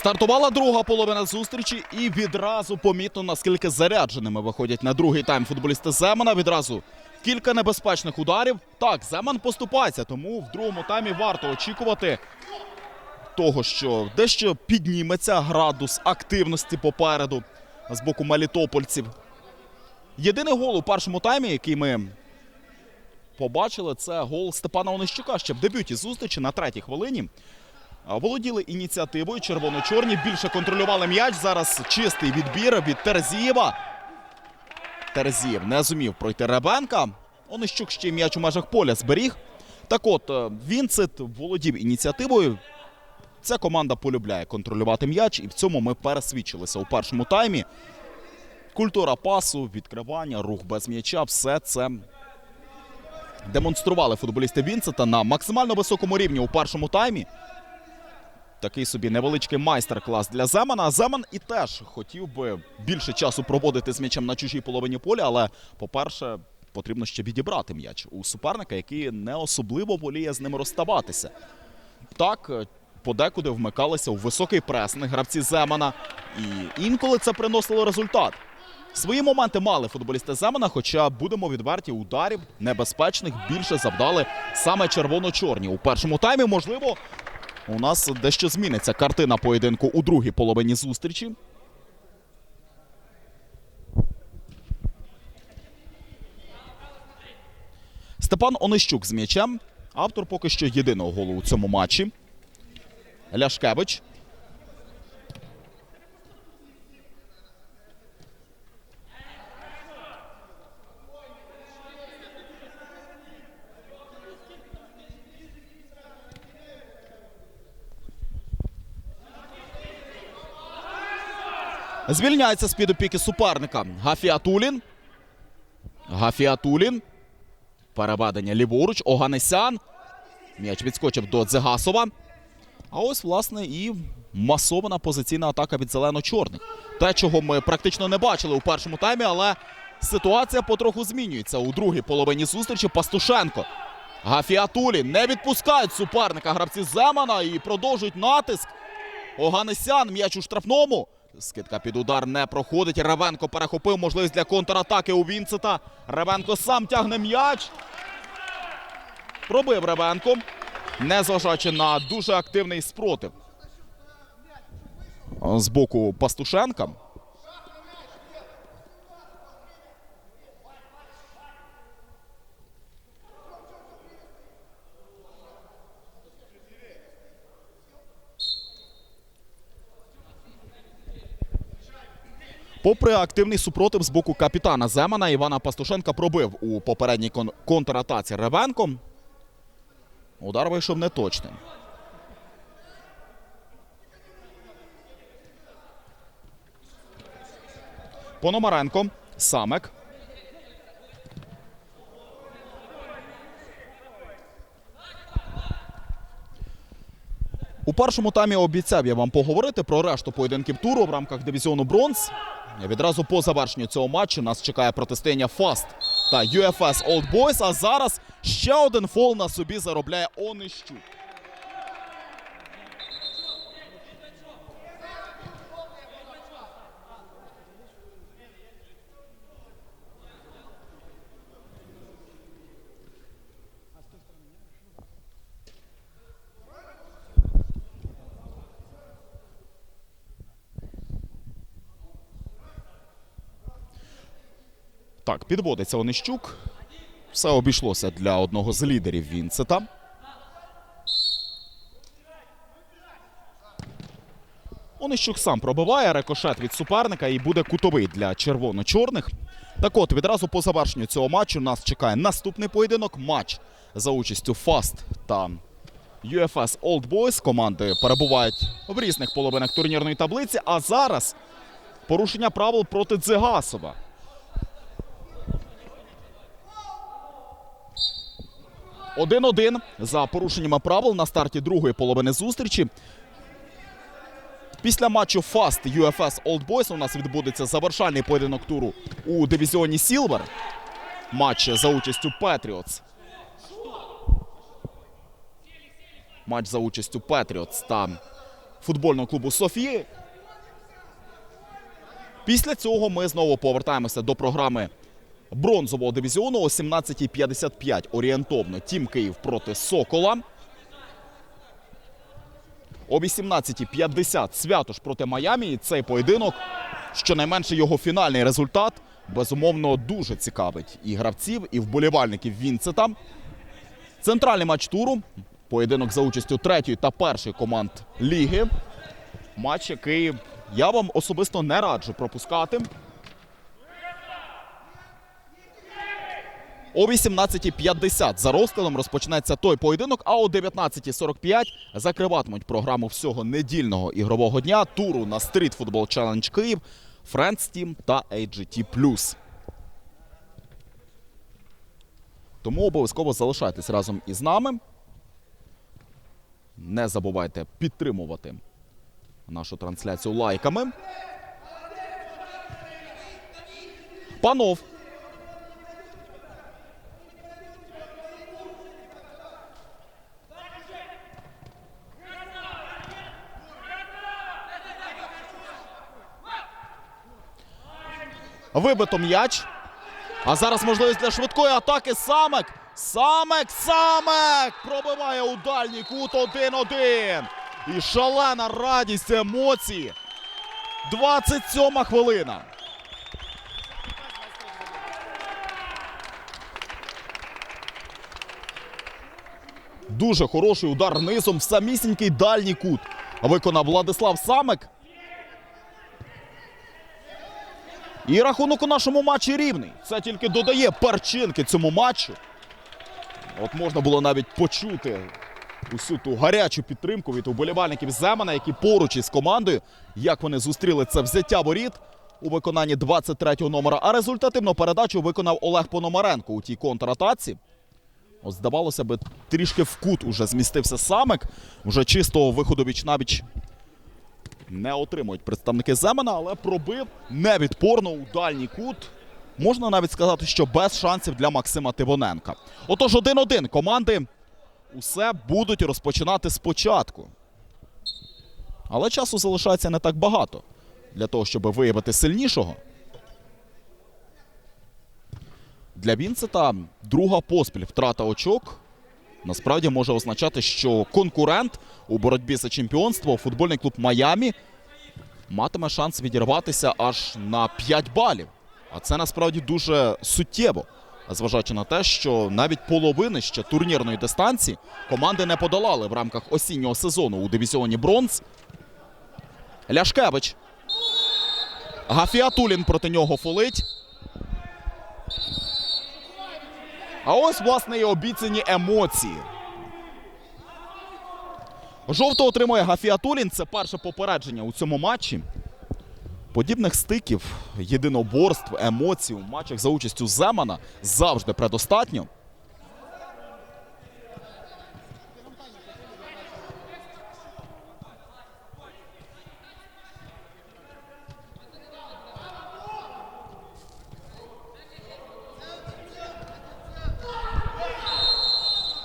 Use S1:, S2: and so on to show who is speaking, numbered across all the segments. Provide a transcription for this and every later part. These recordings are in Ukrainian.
S1: Стартувала друга половина зустрічі, і відразу помітно, наскільки зарядженими виходять на другий тайм футболісти Земана. Відразу кілька небезпечних ударів. Так, Земан поступається, тому в другому таймі варто очікувати того, що дещо підніметься градус активності попереду з боку мелітопольців. Єдиний гол у першому таймі, який ми побачили, це гол Степана Онищука ще в дебюті зустрічі на третій хвилині. Володіли ініціативою червоно-чорні, більше контролювали м'яч. Зараз чистий відбір від Терзієва. Терзієв не зумів пройти Ребенка. Онищук ще м'яч у межах поля зберіг. Так от, е, Вінцит володів ініціативою. Ця команда полюбляє контролювати м'яч, і в цьому ми пересвідчилися у першому таймі. Культура пасу, відкривання, рух без м'яча все це демонстрували футболісти Вінцета на максимально високому рівні у першому таймі. Такий собі невеличкий майстер-клас для Земана. Земан і теж хотів би більше часу проводити з м'ячем на чужій половині поля, але, по-перше, потрібно ще відібрати м'яч у суперника, який не особливо воліє з ним розставатися. Так, е, подекуди вмикалися у високий пресинг гравці Земана, і інколи це приносило результат. Свої моменти мали футболісти Земана, хоча будемо відверті, ударів небезпечних більше завдали саме червоно-чорні. У першому таймі, можливо, у нас дещо зміниться картина поєдинку у другій половині зустрічі. Степан Онищук з м'ячем. Автор поки що єдиного голу у цьому матчі. Ляшкевич. Звільняється з-під опіки суперника. Гафіатулін. Гафіатулін. Переведення ліворуч. Оганесян. М'яч відскочив до Дзегасова. А ось, власне, і масована позиційна атака від зелено-чорних. Те, чого ми практично не бачили у першому таймі, але ситуація потроху змінюється. У другій половині зустрічі Пастушенко. Гафіатулін не відпускають суперника гравці Земана і продовжують натиск. Оганесян, м'яч у штрафному. Скидка під удар не проходить. Ревенко перехопив можливість для контратаки у Вінцета. Ревенко сам тягне м'яч. Пробив Ревенко, незважаючи на дуже активний спротив з боку Пастушенка. Попри активний супротив з боку капітана Земана, Івана Пастушенка пробив у попередній кон- контратаці Ревенко. Удар вийшов неточним. Пономаренко. Самек. У першому таймі обіцяв я вам поговорити про решту поєдинків туру в рамках дивізіону бронз. Відразу по завершенню цього матчу нас чекає протистояння Фаст та UFS Old Boys. А зараз ще один фол на собі заробляє Онищук. Так, підводиться Онищук. Все обійшлося для одного з лідерів Вінцета. Онищук сам пробиває рикошет від суперника і буде кутовий для червоно-чорних. Так от, відразу по завершенню цього матчу нас чекає наступний поєдинок. Матч за участю Фаст та UFS Old Boys. Команди перебувають в різних половинах турнірної таблиці. А зараз порушення правил проти Дзигасова. Один-один за порушеннями правил на старті другої половини зустрічі. Після матчу Фаст UFS Old Boys у нас відбудеться завершальний поєдинок туру у дивізіоні Сілвер. Матч за участю Петріотс. Матч за участю Петріотс та футбольного клубу Софії. Після цього ми знову повертаємося до програми бронзового дивізіону о 17.55 орієнтовно. Тім Київ проти Сокола. О 18.50 Святош проти Майамі. І цей поєдинок, щонайменше його фінальний результат, безумовно, дуже цікавить і гравців, і вболівальників Вінцета. Центральний матч туру. Поєдинок за участю третьої та першої команд ліги. Матч, який я вам особисто не раджу пропускати. О 18.50 за розкладом розпочнеться той поєдинок, а о 19.45 закриватимуть програму всього недільного ігрового дня туру на Street Football Challenge Київ, Friends Team та AGT+. Тому обов'язково залишайтесь разом із нами. Не забувайте підтримувати нашу трансляцію лайками. Панов. Вибито м'яч. А зараз можливість для швидкої атаки. Самек. Самек, Самек! Пробиває у дальній кут 1-1. І шалена радість, емоції. 27 хвилина. Дуже хороший удар низом в самісінький дальній кут. Виконав Владислав Самек. І рахунок у нашому матчі рівний. Це тільки додає перчинки цьому матчу. От можна було навіть почути усю ту гарячу підтримку від уболівальників Земана, які поруч із командою, як вони зустріли це взяття воріт у виконанні 23-го номера. А результативну передачу виконав Олег Пономаренко у тій контратаці. От здавалося би, трішки в кут уже змістився самик. Вже чистого виходу віч-навіч не отримують представники Земана, але пробив невідпорно у дальній кут. Можна навіть сказати, що без шансів для Максима Тивоненка. Отож, 1-1. Команди усе будуть розпочинати спочатку. Але часу залишається не так багато для того, щоб виявити сильнішого. Для Вінцета друга поспіль втрата очок насправді може означати, що конкурент у боротьбі за чемпіонство футбольний клуб Майамі матиме шанс відірватися аж на 5 балів. А це насправді дуже суттєво, зважаючи на те, що навіть половини ще турнірної дистанції команди не подолали в рамках осіннього сезону у дивізіоні бронз. Ляшкевич. Гафіатулін проти нього фолить. А ось, власне, і обіцяні емоції. Жовто отримує Гафіатулін. Це перше попередження у цьому матчі. Подібних стиків, єдиноборств, емоцій у матчах за участю Земана завжди предостатньо.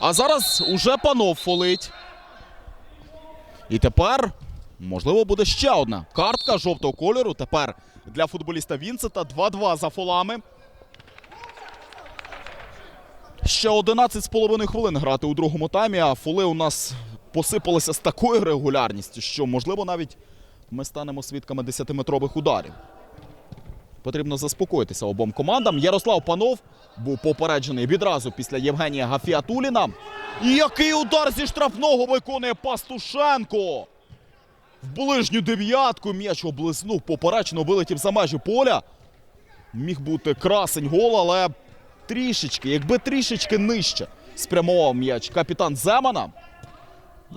S1: А зараз уже панов фолить. І тепер, можливо, буде ще одна картка жовтого кольору. Тепер для футболіста Вінцета 2-2 за фолами. Ще 11,5 хвилин грати у другому таймі, а фоли у нас посипалися з такою регулярністю, що, можливо, навіть ми станемо свідками 10-метрових ударів. Потрібно заспокоїтися обом командам. Ярослав Панов був попереджений відразу після Євгенія Гафіатуліна. І який удар зі штрафного виконує Пастушенко. В ближню дев'ятку м'яч облизнув, поперечно вилетів за межі поля. Міг бути красень гол, але трішечки, якби трішечки нижче спрямував м'яч капітан Земана.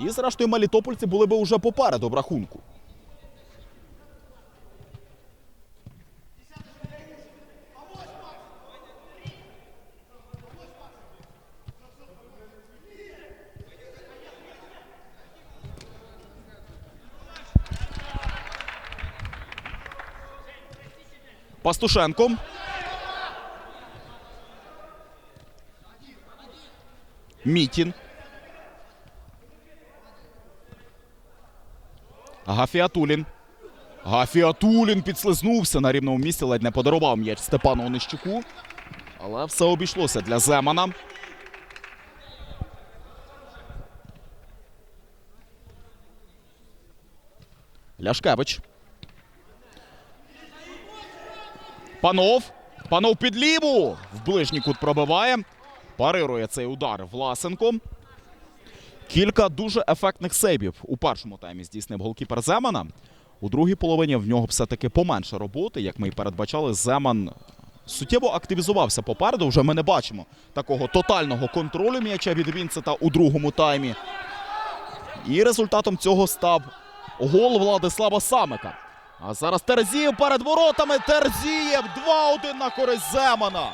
S1: І, зрештою, мелітопольці були би вже попереду в рахунку. Пастушенко. Мітін. Гафіатулін. Гафіатулін підслизнувся на рівному місці, ледь не подарував м'яч Степану Онищуку. Але все обійшлося для Земана. Ляшкевич. Панов. Панов під ліву. В ближній кут пробиває. Парирує цей удар Власенко. Кілька дуже ефектних сейбів у першому таймі здійснив голкіпер Земана. У другій половині в нього все-таки поменше роботи, як ми і передбачали. Земан суттєво активізувався попереду. Вже ми не бачимо такого тотального контролю м'яча від Вінцета у другому таймі. І результатом цього став гол Владислава Самика. А зараз Терзієв перед воротами. Терзієв 2-1 на користь Земана.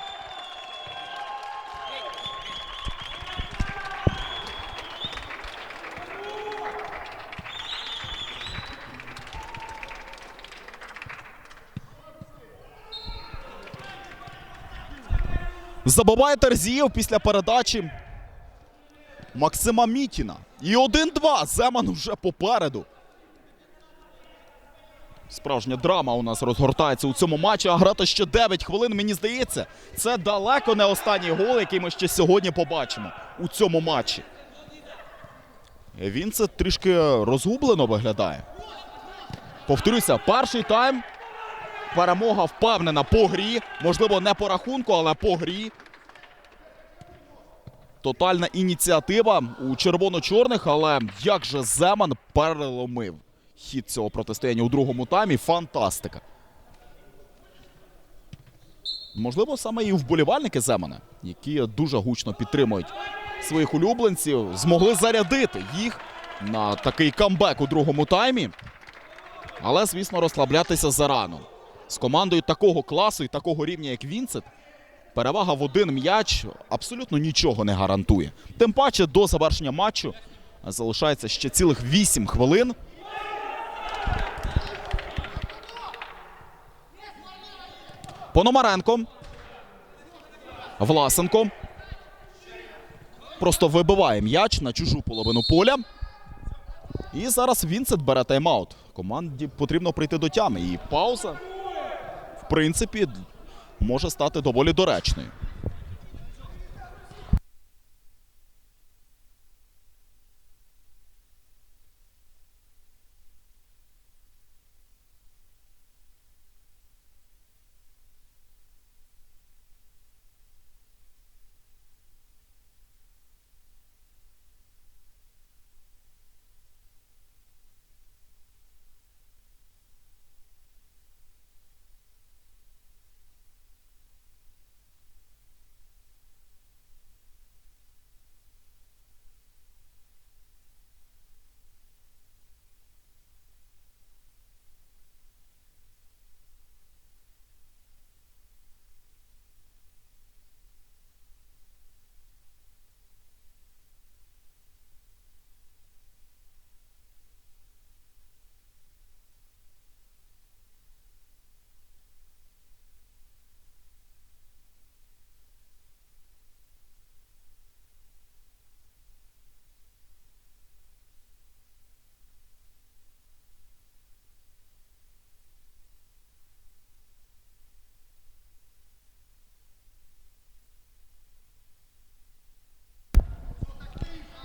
S1: Забиває Терзієв після передачі Максима Мітіна. І 1-2. Земан вже попереду. Справжня драма у нас розгортається у цьому матчі. А грати ще 9 хвилин, мені здається, це далеко не останній гол, який ми ще сьогодні побачимо у цьому матчі. Він це трішки розгублено виглядає. Повторюся, перший тайм. Перемога впевнена по грі. Можливо, не по рахунку, але по грі. Тотальна ініціатива у червоно-чорних, але як же Земан переломив хід цього протистояння у другому таймі. Фантастика. Можливо, саме і вболівальники Земана, які дуже гучно підтримують своїх улюбленців, змогли зарядити їх на такий камбек у другому таймі. Але, звісно, розслаблятися зарано. З командою такого класу і такого рівня, як Вінцет, перевага в один м'яч абсолютно нічого не гарантує. Тим паче до завершення матчу залишається ще цілих 8 хвилин. Пономаренко. Власенко. Просто вибиває м'яч на чужу половину поля. І зараз Вінсет бере тайм-аут. Команді потрібно прийти до тями. І пауза, в принципі, може стати доволі доречною.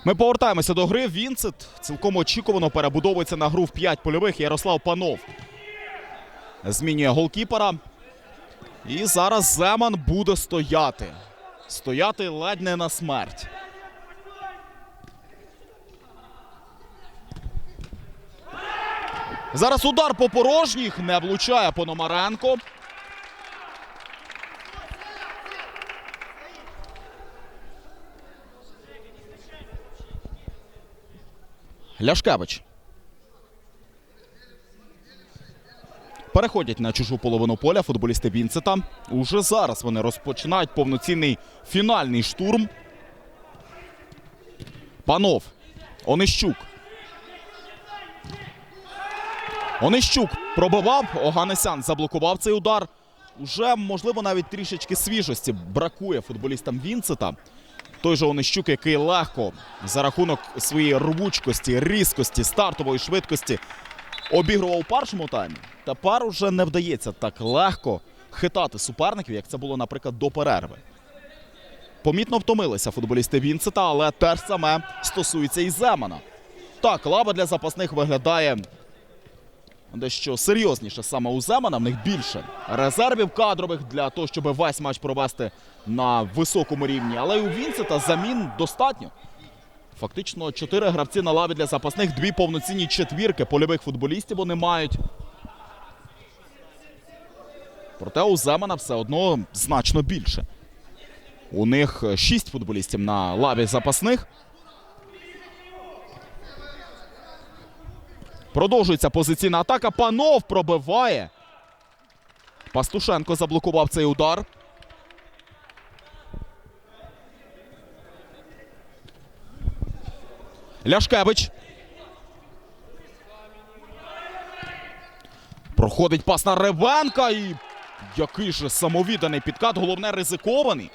S1: Ми повертаємося до гри. Вінцет цілком очікувано перебудовується на гру в 5 польових. Ярослав Панов змінює голкіпера. І зараз Земан буде стояти. Стояти ледь не на смерть. Зараз удар по порожніх не влучає Пономаренко. Ляшкевич. Переходять на чужу половину поля футболісти Вінцета. Уже зараз вони розпочинають повноцінний фінальний штурм. Панов. Онищук. Онищук пробивав. Оганесян заблокував цей удар. Уже, можливо, навіть трішечки свіжості бракує футболістам Вінцета. Той же Онищук, який легко за рахунок своєї рвучкості, різкості, стартової швидкості обігрував у першому таймі, тепер уже не вдається так легко хитати суперників, як це було, наприклад, до перерви. Помітно втомилися футболісти Вінцета, але те ж саме стосується і Земана. Так, лава для запасних виглядає дещо серйозніше саме у Земана. В них більше резервів кадрових для того, щоб весь матч провести на високому рівні. Але у Вінцета замін достатньо. Фактично, чотири гравці на лаві для запасних, дві повноцінні четвірки польових футболістів вони мають. Проте у Земана все одно значно більше. У них шість футболістів на лаві запасних. Продовжується позиційна атака. Панов пробиває. Пастушенко заблокував цей удар. Ляшкевич. Проходить пас на Ревенка і який же самовідданий підкат, головне ризикований.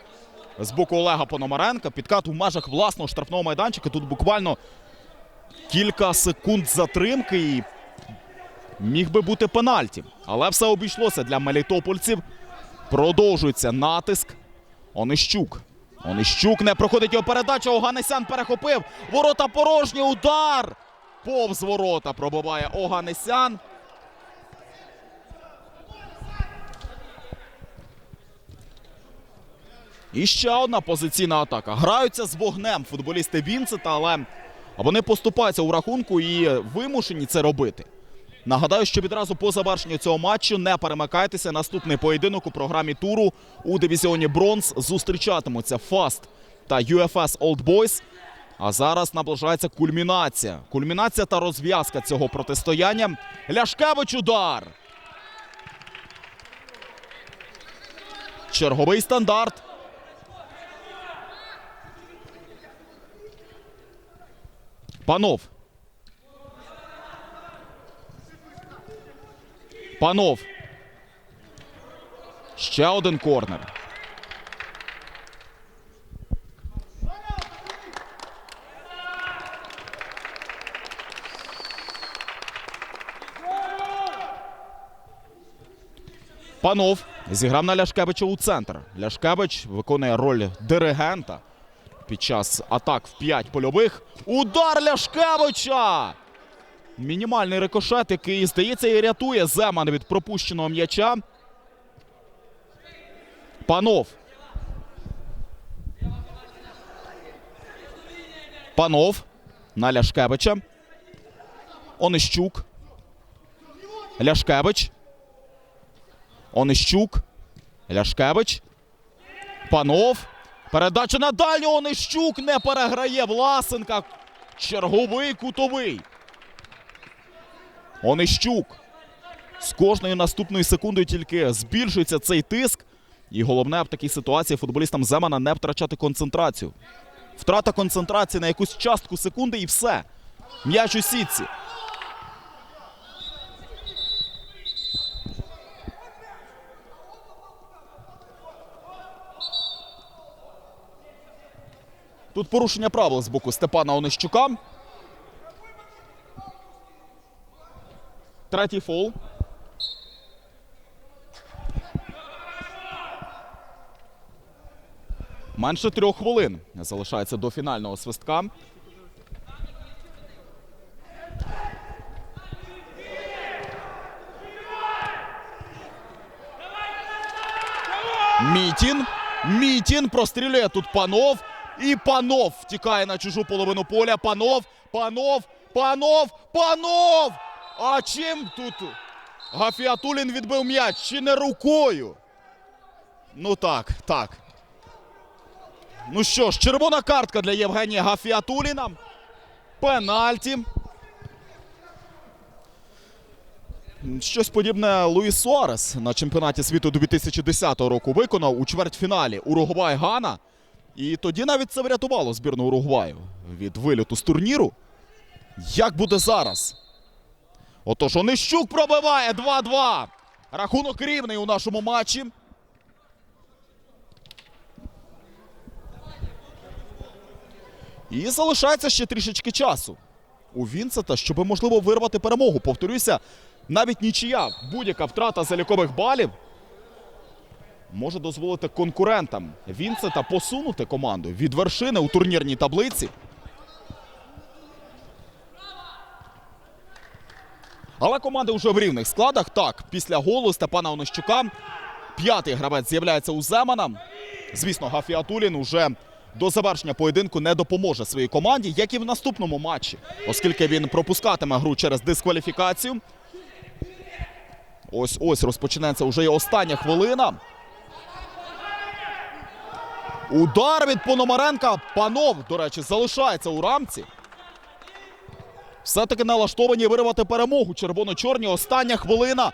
S1: З боку Олега Пономаренка. Підкат у межах власного штрафного майданчика. Тут буквально кілька секунд затримки і міг би бути пенальті. Але все обійшлося для мелітопольців. Продовжується натиск. Онищук. Онищук не проходить його передача. Оганесян перехопив. Ворота порожні. Удар. Повз ворота пробиває Оганесян. І ще одна позиційна атака. Граються з вогнем футболісти Вінцета, але вони поступаються у рахунку і вимушені це робити. Нагадаю, що відразу по завершенню цього матчу не перемикайтеся. Наступний поєдинок у програмі туру у дивізіоні Бронз зустрічатимуться Фаст та UFS Old Boys. А зараз наближається кульмінація. Кульмінація та розв'язка цього протистояння. Ляшкевич удар. Черговий стандарт. Панов. Панов. Ще один корнер. Панов зіграв на Ляшкевича у центр. Ляшкевич виконує роль диригента під час атак в 5 польових. Удар Ляшкевича! Мінімальний рикошет, який, здається, і рятує Земан від пропущеного м'яча. Панов. Панов на Ляшкевича. Онищук. Ляшкевич. Онищук. Ляшкевич. Панов. Передача на дальню. Онищук не переграє Власенка. Черговий кутовий. Онищук. З кожною наступною секундою тільки збільшується цей тиск. І головне в такій ситуації футболістам Земана не втрачати концентрацію. Втрата концентрації на якусь частку секунди і все. М'яч у сітці. Тут порушення правил з боку Степана Онищука. Третій фол. Менше трьох хвилин залишається до фінального свистка. Мітін. Мітін прострілює тут панов. І панов втікає на чужу половину поля. Панов, панов, панов, панов! А чим тут Гафіатулін відбив м'яч? Чи не рукою? Ну так, так. Ну що ж, червона картка для Євгенія Гафіатуліна. Пенальті. Щось подібне Луїс Суарес на чемпіонаті світу 2010 року виконав у чвертьфіналі Уругвай Гана. І тоді навіть це врятувало збірну Уругваю від виліту з турніру. Як буде зараз? Отож, Онищук пробиває 2-2. Рахунок рівний у нашому матчі. І залишається ще трішечки часу у Вінцета, щоб можливо вирвати перемогу. Повторюся, навіть нічия, будь-яка втрата залікових балів може дозволити конкурентам Вінцета посунути команду від вершини у турнірній таблиці. Але команди вже в рівних складах. Так, після голу Степана Онищука п'ятий гравець з'являється у Земана. Звісно, Гафі Атулін уже до завершення поєдинку не допоможе своїй команді, як і в наступному матчі, оскільки він пропускатиме гру через дискваліфікацію. Ось ось розпочинається вже і остання хвилина. Удар від Пономаренка. Панов, до речі, залишається у рамці. Все-таки налаштовані вирвати перемогу. Червоно-чорні. Остання хвилина.